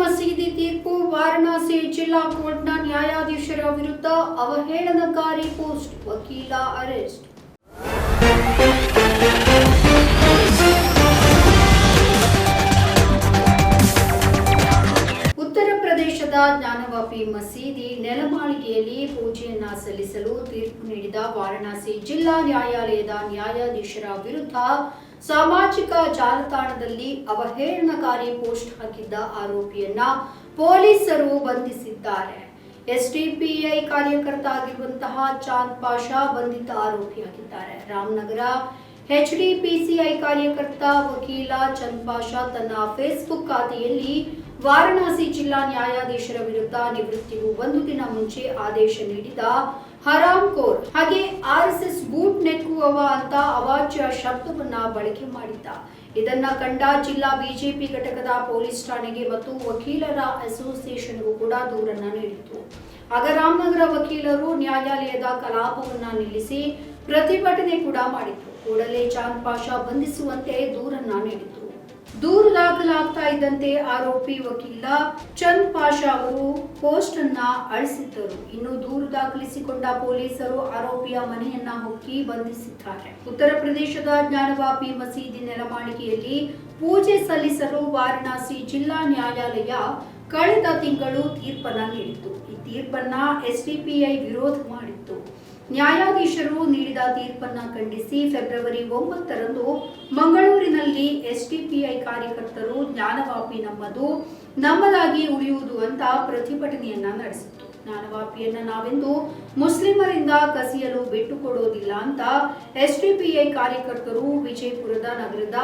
ಮಸೀದಿ ತೀರ್ಪು ವಾರಣಾಸಿ ಜಿಲ್ಲಾ ಕೋರ್ಟ್ನ ನ್ಯಾಯಾಧೀಶರ ವಿರುದ್ಧ ಅವಹೇಳನಕಾರಿ ಪೋಸ್ಟ್ ವಕೀಲ ಅರೆಸ್ಟ್. ಪ್ರದೇಶದ ಜ್ಞಾನವಾಪಿ ಮಸೀದಿ ನೆಲಮಾಳಿಗೆಯಲ್ಲಿ ಪೂಜೆಯನ್ನ ಸಲ್ಲಿಸಲು ತೀರ್ಪು ನೀಡಿದ ವಾರಣಾಸಿ ಜಿಲ್ಲಾ ನ್ಯಾಯಾಲಯದ ನ್ಯಾಯಾಧೀಶರ ವಿರುದ್ಧ ಸಾಮಾಜಿಕ ಜಾಲತಾಣದಲ್ಲಿ ಅವಹೇಳನಕಾರಿ ಪೋಸ್ಟ್ ಹಾಕಿದ್ದ ಆರೋಪಿಯನ್ನ ಪೊಲೀಸರು ಬಂಧಿಸಿದ್ದಾರೆ. ಎಸ್ಡಿಪಿಐ ಕಾರ್ಯಕರ್ತ ಆಗಿರುವಂತಹ ಚಾಂದ್ ಪಾಷಾ ಬಂಧಿತ ಆರೋಪಿಯಾಗಿದ್ದಾರೆ ರಾಮನಗರ ಎಚ್ಡಿಪಿಸಿಐ ಕಾರ್ಯಕರ್ತ ವಕೀಲ ಚಂದ್ ಪಾಷಾ ತನ್ನ ಫೇಸ್ಬುಕ್ ಖಾತೆಯಲ್ಲಿ ವಾರಣಾಸಿ ಜಿಲ್ಲಾ ನ್ಯಾಯಾಧೀಶರ ವಿರುದ್ಧ ನಿವೃತ್ತಿಗೂ ಒಂದು ದಿನ ಮುಂಚೆ ಆದೇಶ ನೀಡಿದ ಹರಾಮ್ ಕೋರ್ ಹಾಗೆ ಆರ್ಎಸ್ಎಸ್ ಬೂಟ್ ನೆಕ್ಕುವವ ಅಂತ ಅವಾಚ್ಯ ಶಬ್ದವನ್ನ ಬಳಕೆ ಮಾಡಿದ್ದ. ಇದನ್ನ ಕಂಡ ಜಿಲ್ಲಾ ಬಿಜೆಪಿ ಘಟಕದ ಪೊಲೀಸ್ ಠಾಣೆಗೆ ಮತ್ತು ವಕೀಲರ ಅಸೋಸಿಯೇಷನ್ಗೂ ಕೂಡ ದೂರನ್ನ ನೀಡಿತ್ತು. ಆಗ ರಾಮನಗರ ವಕೀಲರು ನ್ಯಾಯಾಲಯದ ಕಲಾಪವನ್ನ ನಿಲ್ಲಿಸಿ ಪ್ರತಿಭಟನೆ ಕೂಡ ಮಾಡಿದ್ರು. ಕೂಡಲೇ ಚಾಂದ್ ಪಾಷಾ ಬಂಧಿಸುವಂತೆ ದೂರನ್ನ ನೀಡಿದ್ರು ದೂರು ದಾಖಲಾಗ್ತಾ ಇದ್ದಂತೆ ಆರೋಪಿ ವಕೀಲ ಚಂದ್ ಪಾಷಾ ಅವರು ಪೋಸ್ಟ್ ಅನ್ನ ಅಳಿಸಿದ್ದರು. ಇನ್ನು ದೂರು ದಾಖಲಿಸಿಕೊಂಡ ಪೊಲೀಸರು ಆರೋಪಿಯ ಮನೆಯನ್ನ ಹೊಕ್ಕಿ ಬಂಧಿಸಿದ್ದಾರೆ. ಉತ್ತರ ಪ್ರದೇಶದ ಜ್ಞಾನವಾಪಿ ಮಸೀದಿ ನೆಲಮಾಳಿಗೆಯಲ್ಲಿ ಪೂಜೆ ಸಲ್ಲಿಸಲು ವಾರಣಾಸಿ ಜಿಲ್ಲಾ ನ್ಯಾಯಾಲಯ ಕಳೆದ ತಿಂಗಳು ತೀರ್ಪನ್ನ ನೀಡಿತ್ತು. ಈ ತೀರ್ಪನ್ನ ಎಸ್ಡಿಪಿಐ ವಿರೋಧ ಮಾಡಿತ್ತು. ನ್ಯಾಯಾಧೀಶರು ನೀಡಿದ ತೀರ್ಪನ್ನ ಖಂಡಿಸಿ ಫೆಬ್ರವರಿ ಒಂಬತ್ತರಂದು ಮಂಗಳೂರಿನಲ್ಲಿ ಐ ಕಾರ್ಯಕರ್ತರು ಜ್ಞಾನವಾಪಿ ನಮ್ಮದು, ನಮ್ಮದಾಗಿ ಉಳಿಯುವುದು ಅಂತ ಪ್ರತಿಭಟನೆಯನ್ನ ನಡೆಸಿತ್ತು. ಜ್ಞಾನವಾಪಿಯನ್ನ ನಾವೆಂದು ಮುಸ್ಲಿಮರಿಂದ ಕಸಿಯಲು ಬಿಟ್ಟುಕೊಡೋದಿಲ್ಲ ಅಂತ ಎಸ್ ಡಿಪಿಐ ಕಾರ್ಯಕರ್ತರು ವಿಜಯಪುರದ ನಗರದ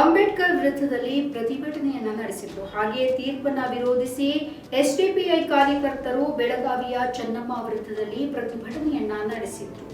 ಅಂಬೇಡ್ಕರ್ ವೃತ್ತದಲ್ಲಿ ಪ್ರತಿಭಟನೆಯನ್ನ ನಡೆಸಿದ್ರು. ಹಾಗೆಯೇ ತೀರ್ಪನ್ನ ವಿರೋಧಿಸಿ ಎಸ್ಡಿಪಿಐ ಕಾರ್ಯಕರ್ತರು ಬೆಳಗಾವಿಯ ಚನ್ನಮ್ಮ ವೃತ್ತದಲ್ಲಿ ಪ್ರತಿಭಟನೆಯನ್ನ ನಡೆಸಿದ್ರು.